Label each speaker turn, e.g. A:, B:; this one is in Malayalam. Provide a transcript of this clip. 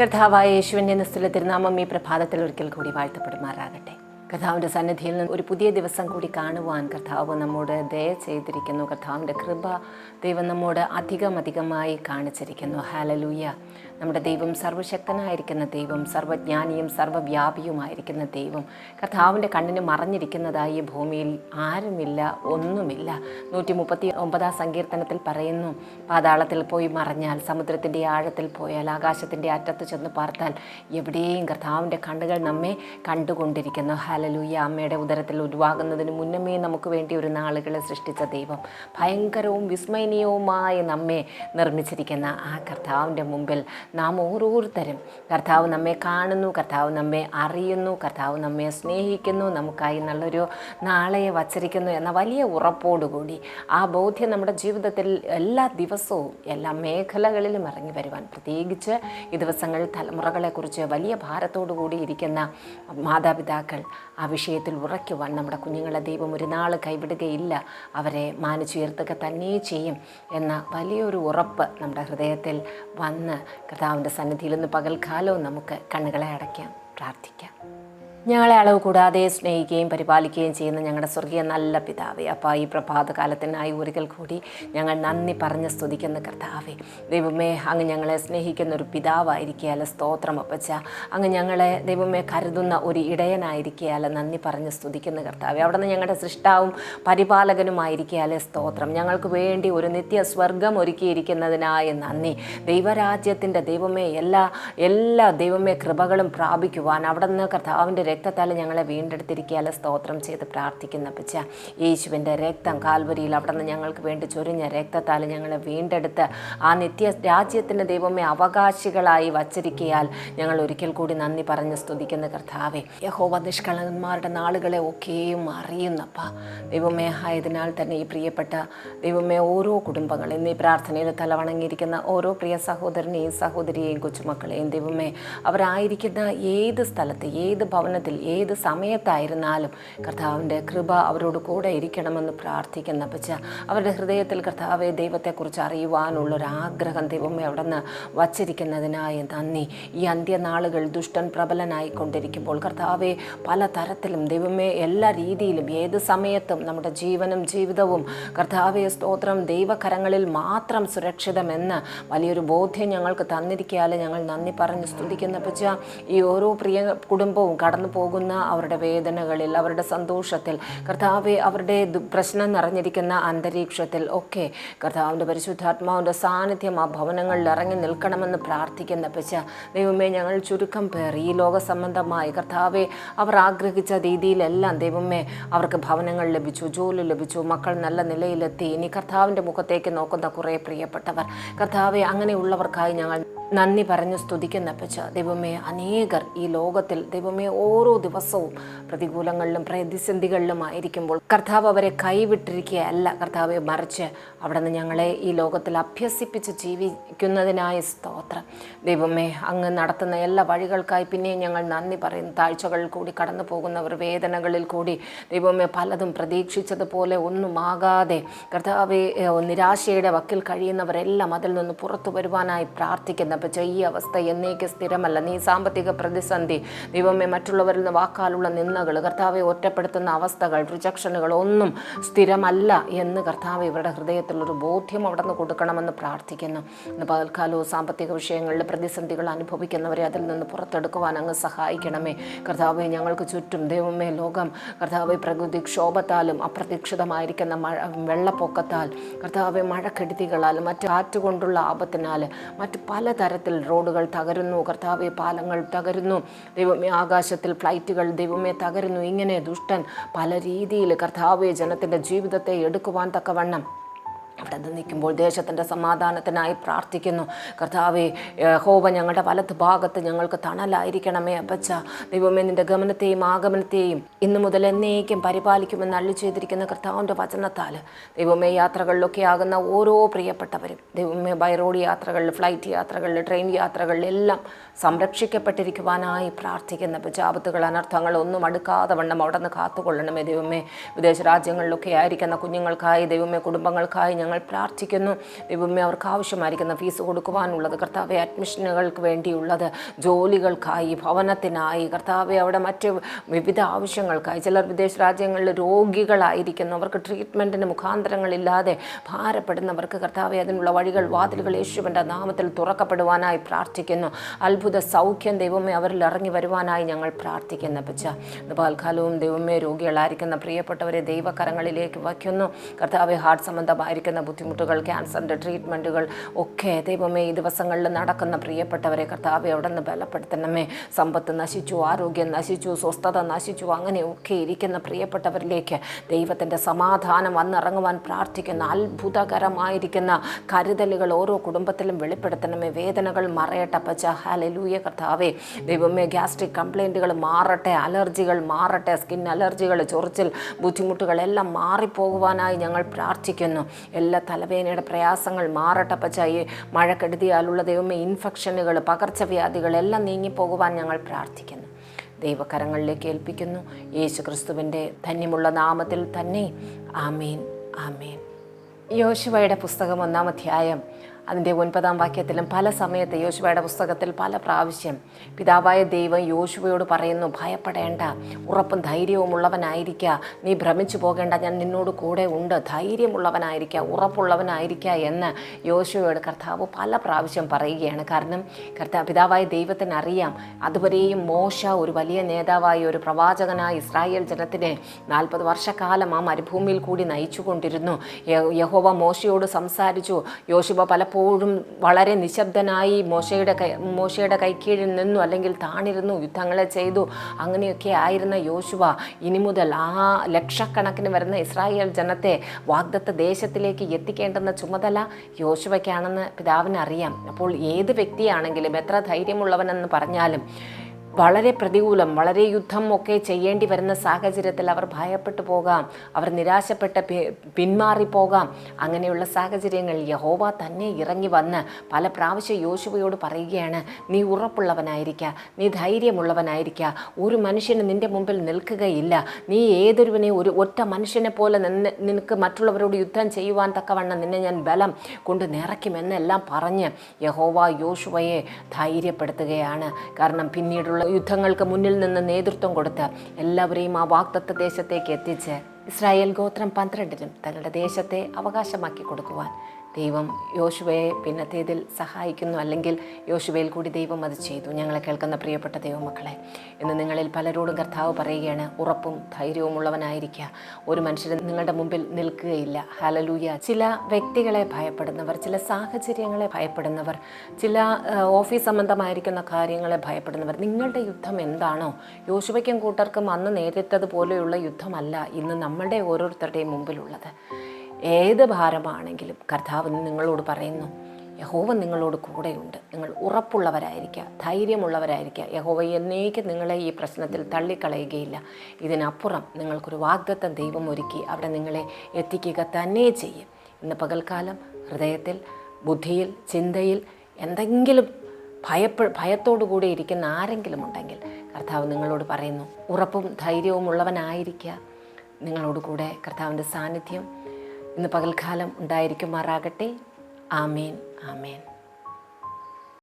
A: കർത്താവായ യേശുവിന്റെ നിസ്തുല തിരുനാമം ഈ പ്രഭാതത്തിൽ ഒരിക്കൽ കൂടി വാഴ്ത്തപ്പെടുമാറാകട്ടെ. കർത്താവിന്റെ സന്നിധിയിൽ നിന്ന് ഒരു പുതിയ ദിവസം കൂടി കാണുവാൻ കർത്താവ് നമ്മോട് ദയ ചെയ്തിരിക്കുന്നു. കർത്താവിന്റെ കൃപ ദൈവം നമ്മോട് അധികം അധികമായി കാണിച്ചിരിക്കുന്നു. ഹാലലൂയ നമ്മുടെ ദൈവം സർവശക്തനായിരിക്കുന്ന ദൈവം സർവജ്ഞാനിയും സർവവ്യാപിയുമായിരിക്കുന്ന ദൈവം. കർത്താവിന്റെ കണ്ണിന് മറഞ്ഞിരിക്കുന്നതായി ഭൂമിയിൽ ആരുമില്ല ഒന്നുമില്ല. നൂറ്റി മുപ്പത്തി ഒമ്പതാം സങ്കീർത്തനത്തിൽ പറയുന്നു പാതാളത്തിൽ പോയി മറഞ്ഞാൽ സമുദ്രത്തിന്റെ ആഴത്തിൽ പോയാൽ ആകാശത്തിന്റെ അറ്റത്ത് ചെന്ന് പാർത്താൽ എവിടെയും കർത്താവിന്റെ കണ്ണുകൾ നമ്മെ കണ്ടുകൊണ്ടിരിക്കുന്നു. ഹാലലൂയ അമ്മയുടെ ഉദരത്തിൽ ഉരുവാകുന്നതിന് മുന്നമേ നമുക്ക് വേണ്ടി ഒരു നാളുകളെ സൃഷ്ടിച്ച ദൈവം. ഭയങ്കരവും വിസ്മയനീയവുമായി നമ്മെ നിർമ്മിച്ചിരിക്കുന്ന ആ കർത്താവിന്റെ മുമ്പിൽ നാം ഓരോരുത്തരും. കർത്താവ് നമ്മെ കാണുന്നു കർത്താവ് നമ്മെ അറിയുന്നു കർത്താവ് നമ്മെ സ്നേഹിക്കുന്നു നമുക്കായി നല്ലൊരു നാളെയെ വച്ചിരിക്കുന്നു എന്ന വലിയ ഉറപ്പോടുകൂടി ആ ബോധ്യം നമ്മുടെ ജീവിതത്തിൽ എല്ലാ ദിവസവും എല്ലാ മേഖലകളിലും ഇറങ്ങി വരുവാൻ പ്രത്യേകിച്ച് ഈ ദിവസങ്ങളിൽ തലമുറകളെക്കുറിച്ച് വലിയ ഭാരത്തോടു കൂടി ഇരിക്കുന്ന മാതാപിതാക്കൾ ആ വിഷയത്തിൽ ഉറയ്ക്കുവാൻ നമ്മുടെ കുഞ്ഞുങ്ങളെ ദൈവം ഒരു നാൾ കൈവിടുകയില്ല. അവരെ മാനിച്ചുയർത്തുക തന്നെ ചെയ്യും എന്ന വലിയൊരു ഉറപ്പ് നമ്മുടെ ഹൃദയത്തിൽ വന്ന് കർത്താവിന്റെ സന്നിധിയിൽ നിന്ന് പകൽക്കാലവും നമുക്ക് കണ്ണുകളെ അടയ്ക്കാം പ്രാർത്ഥിക്കാം. ഞങ്ങളെ അളവ് കൂടാതെ സ്നേഹിക്കുകയും പരിപാലിക്കുകയും ചെയ്യുന്ന ഞങ്ങളുടെ സ്വർഗീയ നല്ല പിതാവേ അപ്പോൾ ഈ പ്രഭാതകാലത്തിനായി ഒരിക്കൽ കൂടി ഞങ്ങൾ നന്ദി പറഞ്ഞ് സ്തുതിക്കുന്ന കർത്താവേ. ദൈവമേ അങ്ങ് ഞങ്ങളെ സ്നേഹിക്കുന്ന ഒരു പിതാവായിരിക്കാൽ സ്തോത്രം അപ്പച്ച. അങ്ങ് ഞങ്ങളെ ദൈവമേ കരുതുന്ന ഒരു ഇടയനായിരിക്കാൽ നന്ദി പറഞ്ഞ് സ്തുതിക്കുന്ന കർത്താവേ. അവിടെ നിന്ന് ഞങ്ങളുടെ സൃഷ്ടാവും പരിപാലകനുമായിരിക്കുകയാൽ സ്തോത്രം. ഞങ്ങൾക്ക് വേണ്ടി ഒരു നിത്യ സ്വർഗം ഒരുക്കിയിരിക്കുന്നതിനായ നന്ദി. ദൈവരാജ്യത്തിന്റെ ദൈവമേ എല്ലാ എല്ലാ ദൈവമേ കൃപകളും പ്രാപിക്കുവാൻ അവിടെ നിന്ന് കർത്താവിന്റെ രക്തത്താൽ ഞങ്ങളെ വീണ്ടെടുത്തിരിക്കുകയാൽ സ്തോത്രം ചെയ്ത് പ്രാർത്ഥിക്കുന്ന പച്ച യേശുവിന്റെ രക്തം കാൽവരിയിൽ അവിടെ നിന്ന് ഞങ്ങൾക്ക് വേണ്ടി ചൊരിഞ്ഞ രക്തത്താൽ ഞങ്ങളെ വീണ്ടെടുത്ത് ആ നിത്യ രാജ്യത്തിന്റെ ദൈവമേ അവകാശികളായി വച്ചിരിക്കയാൽ ഞങ്ങൾ ഒരിക്കൽ കൂടി നന്ദി പറഞ്ഞ് സ്തുതിക്കുന്ന കർത്താവെ. യഹോവ നിഷ്കളന്മാരുടെ നാളുകളെ ഒക്കെയും അറിയുന്നപ്പ. ദൈവമേ ആയതിനാൽ തന്നെ ഈ പ്രിയപ്പെട്ട ദൈവമേ ഓരോ കുടുംബങ്ങൾ ഈ പ്രാർത്ഥനയിൽ തലവണങ്ങിയിരിക്കുന്ന ഓരോ പ്രിയ സഹോദരനെയും സഹോദരിയെയും കൊച്ചുമക്കളെയും ദൈവമേ അവരായിരിക്കുന്ന ഏത് സ്ഥലത്ത് ഏത് ഭവനത്തിൽ ഏത് സമയത്തായിരുന്നാലും കർത്താവിന്റെ കൃപ അവരോട് കൂടെ ഇരിക്കണമെന്ന് പ്രാർത്ഥിക്കുന്ന പച്ച അവരുടെ ഹൃദയത്തിൽ കർത്താവെ ദൈവത്തെക്കുറിച്ച് അറിയുവാനുള്ളൊരാഗ്രഹം ദൈവമേ അവിടെ നിന്ന് വച്ചിരിക്കുന്നതിനായി നന്ദി. ഈ അന്ത്യനാളുകൾ ദുഷ്ടൻ പ്രബലനായിക്കൊണ്ടിരിക്കുമ്പോൾ കർത്താവെ പല തരത്തിലും ദൈവമേ എല്ലാ രീതിയിലും ഏത് സമയത്തും നമ്മുടെ ജീവനും ജീവിതവും കർത്താവെ സ്തോത്രം ദൈവകരങ്ങളിൽ മാത്രം സുരക്ഷിതമെന്ന് വലിയൊരു ബോധ്യം ഞങ്ങൾക്ക് തന്നിരിക്കാൽ ഞങ്ങൾ നന്ദി പറഞ്ഞ് സ്തുതിക്കുന്ന പച്ച ഈ ഓരോ പ്രിയ കുടുംബവും കടന്നു പോകുന്ന അവരുടെ വേദനകളിൽ അവരുടെ സന്തോഷത്തിൽ കർത്താവെ അവരുടെ പ്രശ്നം നിറഞ്ഞിരിക്കുന്ന അന്തരീക്ഷത്തിൽ ഒക്കെ കർത്താവിന്റെ പരിശുദ്ധാത്മാവിന്റെ സാന്നിധ്യം ആ ഭവനങ്ങളിൽ ഇറങ്ങി നിൽക്കണമെന്ന് പ്രാർത്ഥിക്കുന്ന പച്ച ദൈവമേ ഞങ്ങൾ ചുരുക്കം പേർ ഈ ലോക സംബന്ധമായി കർത്താവെ അവർ ആഗ്രഹിച്ച രീതിയിലെല്ലാം ദൈവമേ അവർക്ക് ഭവനങ്ങൾ ലഭിച്ചു ജോലി ലഭിച്ചു മക്കൾ നല്ല നിലയിലെത്തി. ഇനി കർത്താവിന്റെ മുഖത്തേക്ക് നോക്കുന്ന കുറേ പ്രിയപ്പെട്ടവർ കർത്താവെ അങ്ങനെയുള്ളവർക്കായി ഞങ്ങൾ നന്ദി പറഞ്ഞ് സ്തുതിക്കുന്ന പച്ച ദൈവമേ അനേകർ ഈ ലോകത്തിൽ ദൈവമേ ഓരോ ദിവസവും പ്രതികൂലങ്ങളിലും പ്രതിസന്ധികളിലും ആയിരിക്കുമ്പോൾ കർത്താവ് അവരെ കൈവിട്ടിരിക്കുകയല്ല. കർത്താവെ മറിച്ച് അവിടെ നിന്ന് ഞങ്ങളെ ഈ ലോകത്തിൽ അഭ്യസിപ്പിച്ച് ജീവിക്കുന്നതിനായ സ്തോത്രം. ദൈവമേ അങ്ങ് നടത്തുന്ന എല്ലാ വഴികൾക്കായി പിന്നെയും ഞങ്ങൾ നന്ദി പറയുന്നു. താഴ്ചകളിൽ കൂടി കടന്നു പോകുന്നവർ വേദനകളിൽ കൂടി ദൈവമേ പലതും പ്രതീക്ഷിച്ചതുപോലെ ഒന്നുമാകാതെ കർത്താവെ ഏഹ്, നിരാശയുടെ വക്കിൽ കഴിയുന്നവരെല്ലാം അതിൽ നിന്ന് പുറത്തു വരുവാനായി പ്രാർത്ഥിക്കുന്ന. പക്ഷേ ഈ അവസ്ഥ എന്നേക്ക് സ്ഥിരമല്ല. നീ സാമ്പത്തിക പ്രതിസന്ധി ദൈവമേ മറ്റുള്ളവരിൽ നിന്ന് വാക്കാലുള്ള നിന്ദകൾ കർത്താവെ ഒറ്റപ്പെടുത്തുന്ന അവസ്ഥകൾ റിജക്ഷനുകൾ ഒന്നും സ്ഥിരമല്ല എന്ന് കർത്താവ് ഇവരുടെ ഹൃദയത്തിലൊരു ബോധ്യം അവിടെ നിന്ന് കൊടുക്കണമെന്ന് പ്രാർത്ഥിക്കുന്നു. ഇന്ന് പകൽക്കാലവും സാമ്പത്തിക വിഷയങ്ങളിൽ പ്രതിസന്ധികൾ അനുഭവിക്കുന്നവരെ അതിൽ നിന്ന് പുറത്തെടുക്കുവാൻ അങ്ങ് സഹായിക്കണമേ. കർത്താവെ ഞങ്ങൾക്ക് ചുറ്റും ദൈവമേ ലോകം കർത്താവെ പ്രകൃതിക്ഷോഭത്താലും അപ്രതീക്ഷിതമായിരിക്കുന്ന മഴ വെള്ളപ്പൊക്കത്താൽ കർത്താവെ മഴക്കെടുതികളാൽ മറ്റ് കാറ്റ് കൊണ്ടുള്ള ആപത്തിനാൽ മറ്റ് പലതരത്തിൽ റോഡുകൾ തകരുന്നു കർത്താവെ പാലങ്ങൾ തകരുന്നു. ദൈവമേ ആകാശത്തിൽ ഫ്ലൈറ്റുകൾ ദൈവമേ തകരുന്നു. ഇങ്ങനെ ദുഷ്ടൻ പല രീതിയിൽ കർത്താവെ ജനത്തിന്റെ ജീവിതത്തെ എടുക്കുവാൻ തക്കവണ്ണം അവിടെ നിൽക്കുമ്പോൾ ദേശത്തിന്റെ സമാധാനത്തിനായി പ്രാർത്ഥിക്കുന്നു. കർത്താവെ ഹോവ ഞങ്ങളുടെ വലത്ത് ഭാഗത്ത് ഞങ്ങൾക്ക് തണലായിരിക്കണമേ അപ്പച്ച. ദൈവമേ നിന്റെ ഗമനത്തെയും ആഗമനത്തെയും ഇന്നു മുതൽ എന്നേക്കും പരിപാലിക്കുമെന്ന് അള്ളി ചെയ്തിരിക്കുന്ന കർത്താവിന്റെ വചനത്താൽ ദൈവമേ യാത്രകളിലൊക്കെ ആകുന്ന ഓരോ പ്രിയപ്പെട്ടവരും ദൈവമേ ബൈ റോഡ് യാത്രകളിൽ ഫ്ലൈറ്റ് യാത്രകളിൽ ട്രെയിൻ യാത്രകളിലെല്ലാം സംരക്ഷിക്കപ്പെട്ടിരിക്കുവാനായി പ്രാർത്ഥിക്കുന്ന ആപത്തുകൾ അനർത്ഥങ്ങൾ ഒന്നും അടുക്കാതെ വണ്ണം അവിടെ നിന്ന് കാത്തുകൊള്ളണമേ ദൈവമേ. വിദേശ രാജ്യങ്ങളിലൊക്കെ ആയിരിക്കുന്ന കുഞ്ഞുങ്ങൾക്കായി ദൈവമേ കുടുംബങ്ങൾക്കായി ഞങ്ങൾ പ്രാർത്ഥിക്കുന്നു. ദൈവമേ അവർക്ക് ആവശ്യമായിരിക്കുന്ന ഫീസ് കൊടുക്കുവാനുള്ളത് കർത്താവെ അഡ്മിഷനുകൾക്ക് വേണ്ടിയുള്ളത് ജോലികൾക്കായി ഭവനത്തിനായി. കർത്താവെ അവിടെ മറ്റ് വിവിധ ആവശ്യങ്ങൾക്കായി. ചിലർ വിദേശ രാജ്യങ്ങളിൽ രോഗികളായിരിക്കുന്നു. അവർക്ക് ട്രീറ്റ്മെന്റിന് മുഖാന്തരങ്ങളില്ലാതെ ഭാരപ്പെടുന്നവർക്ക് കർത്താവെ അതിനുള്ള വഴികൾ വാതിലുകൾ യേശുവിന്റെ നാമത്തിൽ തുറക്കപ്പെടുവാനായി പ്രാർത്ഥിക്കുന്നു. അത്ഭുത സൗഖ്യം ദൈവമേ അവരിൽ ഇറങ്ങി വരുവാനായി ഞങ്ങൾ പ്രാർത്ഥിക്കുന്ന പച്ച പാൽക്കാലവും ദൈവമേ രോഗികളായിരിക്കുന്ന പ്രിയപ്പെട്ടവരെ ദൈവകരങ്ങളിലേക്ക് വയ്ക്കുന്നു. കർത്താവെ ഹാർട്ട് സംബന്ധമായിരിക്കുന്ന ബുദ്ധിമുട്ടുകൾ ക്യാൻസറിന്റെ ട്രീറ്റ്മെന്റുകൾ ഒക്കെ ദൈവമേ ഈ ദിവസങ്ങളിൽ നടക്കുന്ന പ്രിയപ്പെട്ടവരെ കർത്താവെ അവിടെ നിന്ന് ബലപ്പെടുത്തണമേ. സമ്പത്ത് നശിച്ചു ആരോഗ്യം നശിച്ചു സ്വസ്ഥത നശിച്ചു അങ്ങനെയൊക്കെ ഇരിക്കുന്ന പ്രിയപ്പെട്ടവരിലേക്ക് ദൈവത്തിന്റെ സമാധാനം വന്നിറങ്ങുവാൻ പ്രാർത്ഥിക്കുന്ന അത്ഭുതകരമായിരിക്കുന്ന കരുതലുകൾ ഓരോ കുടുംബത്തിലും വെളിപ്പെടുത്തണമേ. വേദനകൾ മറയട്ടെ പച്ച. ഹാലലൂയ കർത്താവേ. ദൈവമേ ഗ്യാസ്ട്രിക് കംപ്ലൈന്റുകൾ മാറട്ടെ അലർജികൾ മാറട്ടെ സ്കിൻ അലർജികൾ ചൊറിച്ചിൽ ബുദ്ധിമുട്ടുകളെല്ലാം മാറിപ്പോകുവാനായി ഞങ്ങൾ പ്രാർത്ഥിക്കുന്നു. എല്ലാ തലവേദനയുടെ പ്രയാസങ്ങൾ മാറട്ടെ പച്ചായി മഴക്കെടുതിയാലുള്ള ദൈവമേ ഇൻഫെക്ഷനുകൾ പകർച്ചവ്യാധികൾ എല്ലാം നീങ്ങിപ്പോകുവാൻ ഞങ്ങൾ പ്രാർത്ഥിക്കുന്നു. ദൈവകരങ്ങളിലേക്ക് ഏൽപ്പിക്കുന്നു. യേശു ക്രിസ്തുവിന്റെ ധന്യമുള്ള നാമത്തിൽ തന്നെ ആമേൻ ആമേൻ. യോശുവയുടെ പുസ്തകം ഒന്നാം അധ്യായം അതിന്റെ ഒൻപതാം വാക്യത്തിലും പല സമയത്ത് യോശുവയുടെ പുസ്തകത്തിൽ പല പ്രാവശ്യം പിതാവായ ദൈവം യോശുവയോട് പറയുന്നു ഭയപ്പെടേണ്ട ഉറപ്പും ധൈര്യവും ഉള്ളവനായിരിക്കുക നീ ഭ്രമിച്ചു പോകേണ്ട ഞാൻ നിന്നോട് കൂടെ ഉണ്ട്. ധൈര്യമുള്ളവനായിരിക്കുക ഉറപ്പുള്ളവനായിരിക്കുക എന്ന് യോശുവയോട് കർത്താവ് പല പ്രാവശ്യം പറയുകയാണ്. കാരണം കർത്താവ് പിതാവായ ദൈവത്തിന് അറിയാം അതുവരെയും മോശ ഒരു വലിയ നേതാവായി ഒരു പ്രവാചകനായി ഇസ്രായേൽ ജനത്തിനെ നാൽപ്പത് വർഷക്കാലം ആ മരുഭൂമിയിൽ കൂടി നയിച്ചു കൊണ്ടിരുന്നു യഹോവ മോശയോട് സംസാരിച്ചു. യോശുവ പലപ്പോഴും വളരെ നിശബ്ദനായി മോശയുടെ കൈ മോശയുടെ കൈക്കീഴിൽ നിന്നു അല്ലെങ്കിൽ താണിരുന്നു യുദ്ധങ്ങളെ ചെയ്തു അങ്ങനെയൊക്കെ ആയിരുന്ന യോശുവ ഇനി മുതൽ ആ ലക്ഷക്കണക്കിന് വരുന്ന ഇസ്രായേൽ ജനത്തെ വാഗ്ദത്ത ദേശത്തിലേക്ക് എത്തിക്കേണ്ടെന്ന ചുമതല യോശുവയ്ക്കാണെന്ന് പിതാവിന് അറിയാം അപ്പോൾ ഏത് വ്യക്തിയാണെങ്കിലും എത്ര ധൈര്യമുള്ളവനെന്ന് പറഞ്ഞാലും വളരെ പ്രതികൂലം വളരെ യുദ്ധം ഒക്കെ ചെയ്യേണ്ടി വരുന്ന സാഹചര്യത്തിൽ അവർ ഭയപ്പെട്ടു പോകാം. അവർ നിരാശപ്പെട്ട പിന്മാറിപ്പോകാം അങ്ങനെയുള്ള സാഹചര്യങ്ങളിൽ യഹോവ തന്നെ ഇറങ്ങി വന്ന് പല പ്രാവശ്യം യോശുവയോട് പറയുകയാണ് നീ ഉറപ്പുള്ളവനായിരിക്കുക നീ ധൈര്യമുള്ളവനായിരിക്കുക ഒരു മനുഷ്യന് നിന്റെ മുമ്പിൽ നിൽക്കുകയില്ല. നീ ഏതൊരുവനെ ഒരു ഒറ്റ മനുഷ്യനെ പോലെ നിന്ന് നിനക്ക് മറ്റുള്ളവരോട് യുദ്ധം ചെയ്യുവാൻ തക്കവണ്ണം നിന്നെ ഞാൻ ബലം കൊണ്ട് നിറയ്ക്കുമെന്നെല്ലാം പറഞ്ഞ് യഹോവ യോശുവയെ ധൈര്യപ്പെടുത്തുകയാണ്. കാരണം പിന്നീടുള്ള യുദ്ധങ്ങൾക്ക് മുന്നിൽ നിന്ന് നേതൃത്വം കൊടുത്ത് എല്ലാവരെയും ആ വാക്തത്വ ദേശത്തേക്ക് എത്തിച്ച് ഇസ്രായേൽ ഗോത്രം പന്ത്രണ്ടിനും തങ്ങളുടെ ദേശത്തെ അവകാശമാക്കി കൊടുക്കുവാൻ ദൈവം യോശുവയെ പിന്നത്തേതിൽ സഹായിക്കുന്നു. അല്ലെങ്കിൽ യോശുവയിൽ കൂടി ദൈവം അത് ചെയ്തു. ഞങ്ങളെ കേൾക്കുന്ന പ്രിയപ്പെട്ട ദൈവമക്കളെ ഇന്ന് നിങ്ങളിൽ പലരോടും കർത്താവ് പറയുകയാണ് ഉറപ്പും ധൈര്യവും ഉള്ളവനായിരിക്കുക ഒരു മനുഷ്യൻ നിങ്ങളുടെ മുമ്പിൽ നിൽക്കുകയില്ല. ഹലലൂയ ചില വ്യക്തികളെ ഭയപ്പെടുന്നവർ ചില സാഹചര്യങ്ങളെ ഭയപ്പെടുന്നവർ ചില ഓഫീസ് സംബന്ധമായിരിക്കുന്ന കാര്യങ്ങളെ ഭയപ്പെടുന്നവർ നിങ്ങളുടെ യുദ്ധം എന്താണോ? യോശുവയ്ക്കും കൂട്ടർക്കും അന്ന് നേരിട്ടതുപോലെയുള്ള യുദ്ധമല്ല ഇന്ന് നമ്മളുടെ ഓരോരുത്തരുടെയും മുമ്പിലുള്ളത്. ഏത് ഭാരമാണെങ്കിലും കർത്താവ് നിങ്ങളോട് പറയുന്നു യഹോവ നിങ്ങളോട് കൂടെയുണ്ട്. നിങ്ങൾ ഉറപ്പുള്ളവരായിരിക്കുക ധൈര്യമുള്ളവരായിരിക്കുക യഹോവ എന്നേക്ക് നിങ്ങളെ ഈ പ്രശ്നത്തിൽ തള്ളിക്കളയുകയില്ല. ഇതിനപ്പുറം നിങ്ങൾക്കൊരു വാഗ്ദത്തം ദൈവം ഒരുക്കി അവിടെ നിങ്ങളെ എത്തിക്കുക തന്നെ ചെയ്യും. ഇന്ന് പകൽക്കാലം ഹൃദയത്തിൽ ബുദ്ധിയിൽ ചിന്തയിൽ എന്തെങ്കിലും ഭയപ്പെ ഭയത്തോടു കൂടി ഇരിക്കുന്ന ആരെങ്കിലും ഉണ്ടെങ്കിൽ കർത്താവ് നിങ്ങളോട് പറയുന്നു ഉറപ്പും ധൈര്യവും ഉള്ളവനായിരിക്കുക നിങ്ങളോട് കൂടെ കർത്താവിന്റെ സാന്നിധ്യം ഇന്ന് പകൽക്കാലം ഉണ്ടായിരിക്കുമാറാകട്ടെ. ആമേൻ ആമേൻ.